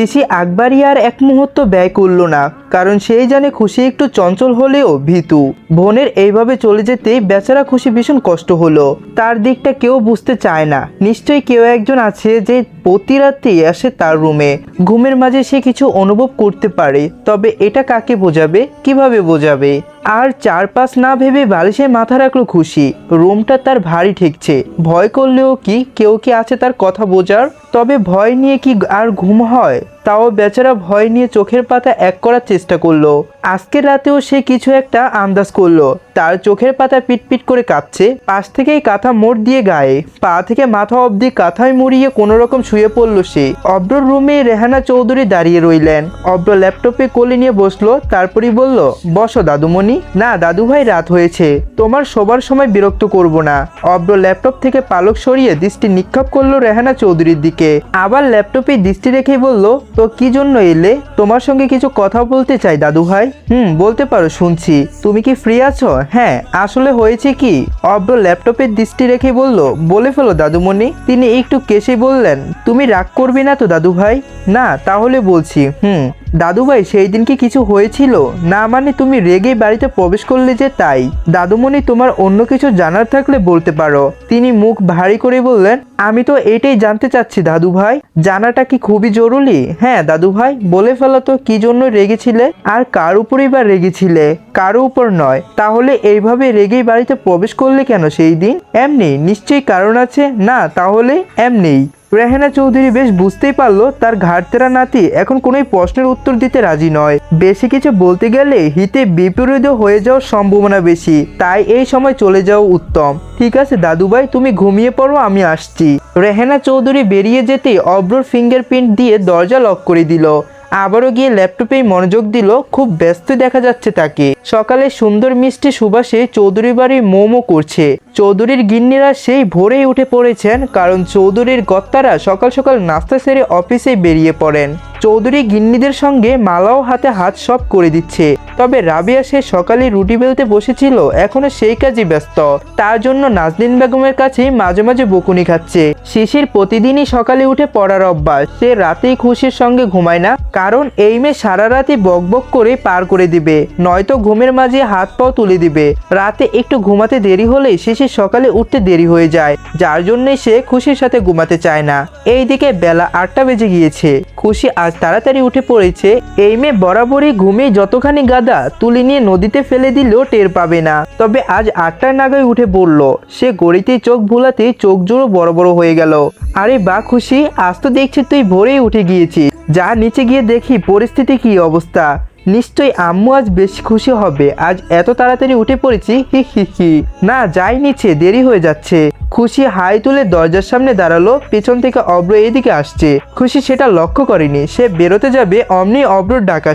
শিশি আকবরই আর এক মুহূর্ত ব্যয় করল না, কারণ সেই জানে খুশি একটু চঞ্চল হলেও ভীতু। বোনের এইভাবে চলে যেতেই বেচারা খুশি ভীষণ কষ্ট হলো। তার দিকটা কেউ বুঝতে চায় না। নিশ্চয়ই কেউ একজন আছে যে প্রতি রাতেই আসে তার রুমে। ঘুমের মাঝে সে কিছু অনুভব করতে পারে, তবে এটা কাকে বোঝাবে? কীভাবে বোঝাবে? আর চারপাশ না ভেবে বালিশে মাথা রাখল খুশি। রুমটা তার ভারী ঠেকছে। ভয় করলেও কি, কেউ কি আছে তার কথা বোঝার? তবে ভয় নিয়ে কি আর ঘুম হয়? তাও বেচারা ভয় নিয়ে চোখের পাতা এক করার চেষ্টা করল। আজকের রাতেও সে কিছু একটা আন্দাজ করল। তার চোখের পাতা পিটপিট করে কাঁপছে, পাশ থেকেই কাঁথা মোড় দিয়ে গায়ে। পা থেকে মাথা অবধি কাঁথায় মুড়িয়ে কোনো রকম শুয়ে পড়ল সে। অব্রর রুমে রেহানা চৌধুরী দাঁড়িয়ে রইলেন। অব্র ল্যাপটপে কোলে নিয়ে বসল, তারপরই বলল, বসো দাদুমণি। না দাদু ভাই রাত হয়েছে। তোমার সবার সময় বিরক্ত করব না। অব্র ল্যাপটপ থেকে পালক সরিয়ে দৃষ্টি নিক্ষেপ করল রেহানা চৌধুরীর দিকে। আবার ল্যাপটপে দৃষ্টি রেখেই বলল তো কি জন্য এলে? তোমার সঙ্গে কিছু কথা বলতে চাই, দাদু ভাই। হুম, বলতে পারো, শুনছি। তুমি কি ফ্রি আছো? হ্যাঁ আসলে হয়েছে কি? অব্র ল্যাপটপের দৃষ্টি রেখে বলল, বলে ফেলো, দাদুমণি। তিনি একটু কেসে বললেন, তুমি রাগ করবে না তো, দাদু ভাই? না, তাহলে বলছি। হুম। দাদু ভাই সেই দিন কি কিছু হয়েছিল? না মানে তুমি রেগেই বাড়িতে প্রবেশ করলে যে তাই। দাদুমণি, তোমার অন্য কিছু জানার থাকলে বলতে পারো। তিনি মুখ ভারী করে বললেন, আমি তো এটাই জানতে চাচ্ছি দাদু ভাই জানাটা কি খুবই জরুরি? হ্যাঁ দাদু ভাই বলে ফেলো তো কি জন্য রেগেছিলে? আর কার উপরেই বা রেগেছিলে? কারও উপর নয়। তাহলে এইভাবে রেগেই বাড়িতে প্রবেশ করলে কেন সেই দিন? এমনি, নিশ্চয়ই কারণ আছে। না, তাহলে এমনিই। রেহানা চৌধুরী বেশ বুঝতেই পারল তার ঘাটতেরা নাতি এখন কোনোই প্রশ্নের উত্তর দিতে রাজি নয়। বেশি কিছু বলতে গেলে হিতে বিপরীত হয়ে যাওয়ার সম্ভাবনা বেশি, তাই এই সময় চলে যাও উত্তম। ঠিক আছে, দাদুভাই, তুমি ঘুমিয়ে পড়ো, আমি আসছি। রেহেনা চৌধুরী বেরিয়ে যেতে অব্রর ফিঙ্গারপ্রিন্ট দিয়ে দরজা লক করে দিল। আবারও গিয়ে ল্যাপটপেই মনোযোগ দিল, খুব ব্যস্ত দেখা যাচ্ছে তাকে। সকালে সুন্দর মিষ্টি সুবাসে চৌধুরী বাড়ি মোমো করছে। চৌধুরীর গিন্নিরা সেই ভোরেই উঠে পড়েছেন, কারণ চৌধুরীর গত্তারা সকাল সকাল নাস্তা সেরে অফিসে বেরিয়ে পড়েন। চৌধুরী গিন্নিদের সঙ্গে মালাও হাতে হাত সব করে দিচ্ছে। তবে রাবিয়া সে সকালে রুটি বেলতে বসেছিল, এখনও সেই কাজে ব্যস্ত। তার জন্য নাজনীন বেগমের কাছে মাঝে মাঝে বকুনি খাচ্ছে। শিশির প্রতিদিনই সকালে উঠে পড়ার অভ্যাস। সে রাতেই খুশির সঙ্গে ঘুমায় না, কারণ এই মেয়ে সারা রাতে বকবক করে পার করে দিবে, নয়তো ঘুমের মাঝে হাত পাও তুলে দিবে। রাতে একটু ঘুমাতে দেরি হলে শিশির সকালে উঠতে দেরি হয়ে যায়, যার জন্যই সে খুশির সাথে ঘুমাতে চায় না। এইদিকে বেলা আটটা বেজে গিয়েছে। খুশি আজ তাড়াতাড়ি উঠে পড়েছে। এই মেয়ে বরাবরই ঘুমে যতখানি গাদা তুলে নিয়ে নদীতে ফেলে দিলেও টের পাবে না। তবে আজ আটটার নাগায় উঠে পড়ল। সে গড়িতে চোখ ভোলাতে চোখ জোড়ো বড় বড় হয়ে গেল। আরে বা খুশি, আজ তো দেখছি তুই ভোরেই উঠে গিয়েছিস। যা নিচে গিয়ে দেখি, পরিস্থিতি কি অবস্থা? নিশ্চয়ই আম্মু আজ বেশি খুশি হবে। আজ এত তাড়াতাড়ি উঠে পড়েছি, হি হি হি। না, যাই নিচে দেরি হয়ে যাচ্ছে। খুশি হাই তুলে দরজার সামনে দাঁড়াল, পেছন থেকে অব্র এদিকে আসছে। খুশি সেটা লক্ষ্য করেনি, সে বেরোতে যাবে অমনি অব্রর ডাক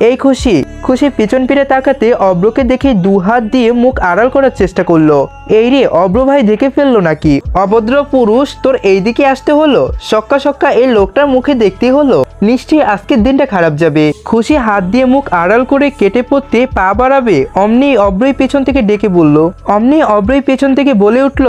এই খুশি খুশি পিছন ফিরে তাকাতে অব্রকে দেখে দু হাত দিয়ে মুখ আড়াল করার চেষ্টা করল। এই রে, অব্র ভাই দেখে ফেলল নাকি? অভদ্র পুরুষ, তোর এইদিকে আসতে হলো? সক্কা সক্কা এই লোকটার মুখে দেখতে হলো? নিশ্চয়ই আজকের দিনটা খারাপ যাবে। খুশি হাত দিয়ে মুখ আড়াল করে কেটে পড়তে পা বাড়াবে, অমনি অব্রই পেছন থেকে ডেকে বলল। অমনি অব্রই পেছন থেকে বলে উঠল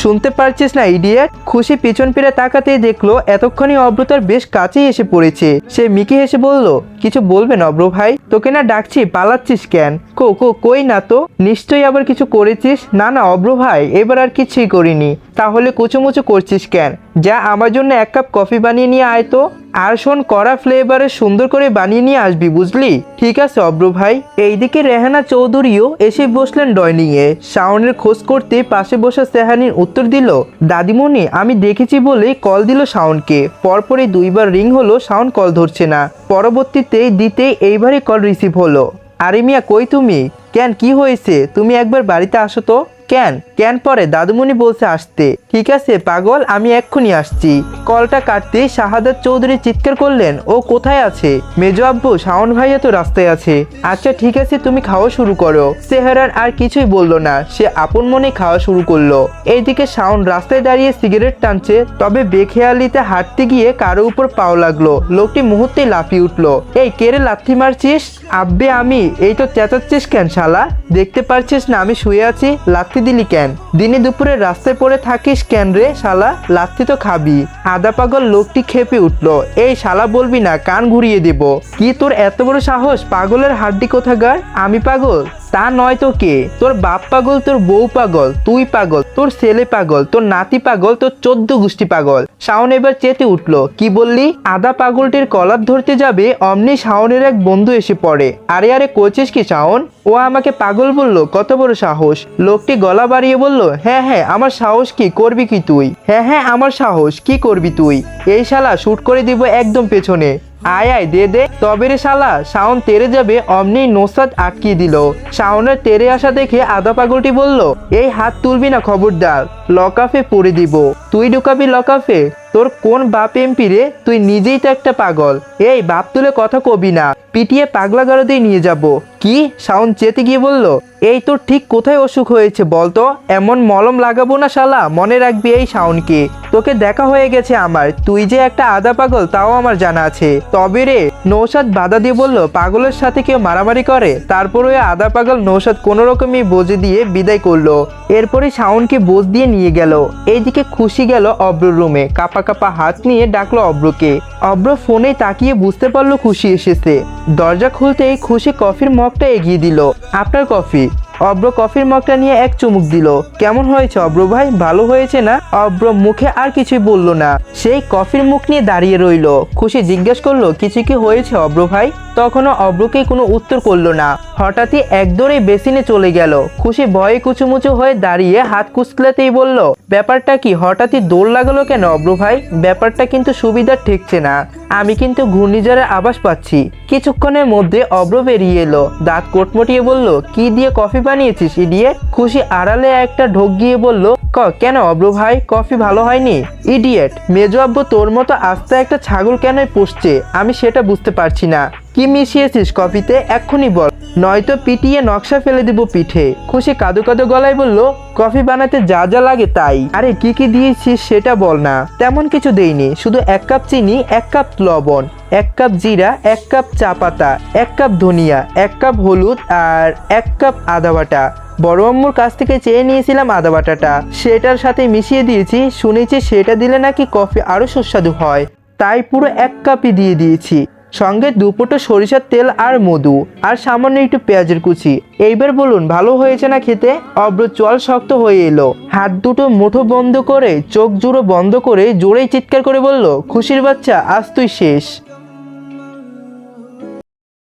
শুনতে পারছিস না ইডিয়েট খুশি পিছন ফিরে তাকাতেই দেখল এতক্ষণই অব্র তার বেশ কাছেই এসে পড়েছে। সে মিকি হেসে বলল, কিছু বলবেন অব্র ভাই? তোকে না ডাকছি, পালাচ্ছিস কেন? কো কো, কই না তো? নিশ্চয়ই আবার কিছু করেছিস? না না, অব্র ভাই, এবার আর কিছুই করিনি। তাহলে কুচুমুচু করছিস কেন? যা আমার জন্য এক কাপ কফি বানিয়ে নিয়ে আয় তো। আর শোন, কড়া ফ্লেভারে সুন্দর করে বানিয়ে নিয়ে আসবি, বুঝলি? ঠিক আছে অব্র ভাই। এইদিকে রেহানা চৌধুরীও এসে বসলেন ডয়নিং এ শাওনের খোঁজ করতে পাশে বসা সেহানির উত্তর দিল, দাদিমণি, আমি দেখেছি বলে কল দিল শাওনকে। পরপরই দুইবার রিং হলো, শাওন কল ধরছে না। পরবর্তীতে দিতে এইবারই কল রিসিভ হলো। আরে মিয়া কই তুমি? কেন, কি হয়েছে? তুমি একবার বাড়িতে আসো তো। কেন? ক্যান পরে? দাদুমণি বলছে আসতে। ঠিক আছে, পাগল, আমি এক্ষুনি আসছি। কলটা কাটতে শাহাদাত চৌধুরী চিৎকার করলেন, ও কোথায় আছে? মেজো আব্বু, শাওন ভাইয়া তো রাস্তায় আছে। আচ্ছা ঠিক আছে, তুমি খাওয়া শুরু করো। সেহারার আর কিছুই বলল না, সে আপন মনে খাওয়া শুরু করল। এইদিকে শাওন রাস্তায় দাঁড়িয়ে সিগারেট টানছে, তবে বেখেয়ালিতে হাঁটতে গিয়ে কারও উপর পাও লাগল। লোকটি মুহূর্তেই লাফিয়ে উঠল। এই কেড়ে লাথি মারছিস? আব্বে, আমি। এই তো চেঁচাচ্ছিস কেন শালা? দেখতে পারছিস না, আমি শুয়ে আছি। লাথি দিলি কেন? দিনে দুপুরে রাস্তায় পড়ে থাকিস কেন রে শালা? লাথি তো খাবি। আদা পাগল লোকটি খেপে উঠল। এই শালা বলবি না, কান ঘুরিয়ে দেব। কি তোর এত বড় সাহস? পাগলের হাড্ডি কোথাকার? আমি পাগল? তা নয় তো কে? তোর বাপ পাগল, তোর বউ পাগল, তুই পাগল, তোর ছেলে পাগল, তোর নাতি পাগল, তোর চোদ্দ গোষ্ঠী পাগল। শাওন এবার চেতে উঠল। কি বললি? আদা পাগলটির কলার ধরতে যাবে, অমনি শাওনের এক বন্ধু এসে পড়ে। আরে আরে কোচিস কি শাওন? ও আমাকে পাগল বলল, কত বড় সাহস। লোকটি গলা বাড়িয়ে বলল হ্যাঁ হ্যাঁ আমার সাহস কি? করবি কি তুই? হ্যাঁ হ্যাঁ আমার সাহস, কি করবি তুই? এই শালা, শুট করে দিব একদম পেছনে। আয় আয়, দে দে। তবে রে শালা, শাওন তেরে যাবে, অমনি নোসাদ আটকিয়ে দিল। শাওনের তেরে আসা দেখে আদা পাগলটি বলল, এই হাত তুলবি না খবরদার, লকাফে পড়ে দিব। তুই ঢুকাবি লকাফে? তোর কোন বাপ এমপি রে? তুই নিজেই তো একটা পাগল। এই, বাপ তুলে কথা কবি না। পিটিয়ে পাগলা গারদেই নিয়ে যাব। কি? শাওন চেতে গিয়ে বলল, এই তোর ঠিক কোথায় অসুখ হয়েছে বলতো এমন মলম লাগাবো না শালা, মনে রাখবি এই শাওনকে। তোকে দেখা হয়ে গেছে আমার। তুই যে একটা আদা পাগল, তাও আমার জানা আছে। তবে রে, নৌসাদ বাধা দিয়ে বলল, পাগলের সাথে কেউ মারামারি করে? তারপর ওই আদা পাগল নৌসাদ কোনো রকমই বোঝে দিয়ে বিদায় করল। এরপরে শাওনকে বোঝ দিয়ে নিয়ে গেল। এইদিকে খুশি গেল অব্রর রুমে। কাপা কাপা হাত নিয়ে ডাকলো অব্রকে। অব্র ফোনে তাকিয়ে বুঝতে পারল খুশি এসেছে। দরজা খুলতেই খুশি কফির মগটা এগিয়ে দিল। আপনার কফি? অব্র কফির মগটা নিয়ে এক চুমুক দিল। কেমন হয়েছে অব্র ভাই? ভালো হয়েছে না? অব্র মুখে আর কিছুই বলল না। সেই কফির মুখ নিয়ে দাঁড়িয়ে রইল। খুশি জিজ্ঞেস করল, কিছু কি হয়েছে অব্র ভাই? তখনও অব্রকে কোনো উত্তর করল না। হঠাৎই একদরে বেসিনে চলে গেল। খুশি ভয়ে কুচুমুচু হয়ে দাঁড়িয়ে হাত কুচলাতেই বলল, ব্যাপারটা কি? হঠাৎই দৌড় লাগালো কেন অব্র ভাই? ব্যাপারটা কিন্তু সুবিধার ঠেকছে না। আমি কিন্তু ঘূর্ণিঝড়ের আভাস পাচ্ছি। কিছুক্ষণের মধ্যে অব্র বেরিয়ে এলো। দাঁত কোটমটিয়ে বলল, কি দিয়ে কফি বানিয়েছিস ইডিয়ে খুশি আড়ালে একটা ঢোক গিয়ে বলল, ক, কেন অব্র ভাই? কফি ভালো হয়নি? ইডিয়েট, মেজো আব্বু তোর মতো আস্তে একটা ছাগল কেন পুষছে? আমি সেটা বুঝতে পারছি না। কি মিশিয়েছিস কফিতে? এক্ষুনি বল। নয়তো পিটিয়ে নকশা ফেলে দিব পিঠে। খুশি কাদো কাদো গলায় বলল, কফি বানাতে যা যা লাগে তাই। আরে, কি কি দিয়েছিস সেটা বল না। তেমন কিছু দেইনি। শুধু এক কাপ চিনি, এক কাপ লবণ, এক কাপ জিরা, এক কাপ চা পাতা, এক কাপ ধনিয়া, এক কাপ হলুদ আর এক কাপ আদা বাটা। বড় আম্মুর কাছ থেকে চেয়ে নিয়েছিলাম আদা বাটাটা। সেটার সাথে মিশিয়ে দিয়েছি। শুনেছি সেটা দিলে নাকি কফি আরও সুস্বাদু হয়। তাই পুরো এক কাপই দিয়ে দিয়েছি। সঙ্গে দুপুটো সরিষার তেল আর মধু, আর সামান্য একটু পেঁয়াজের কুচি। এইবার বলুন, ভালো হয়েছে না খেতে? অব্র চল শক্ত হয়ে এলো। হাত দুটো মুঠো বন্ধ করে, চোখ জুড়ো বন্ধ করে জোরেই চিৎকার করে বলল, খুশির বাচ্চা, আজ তুই শেষ।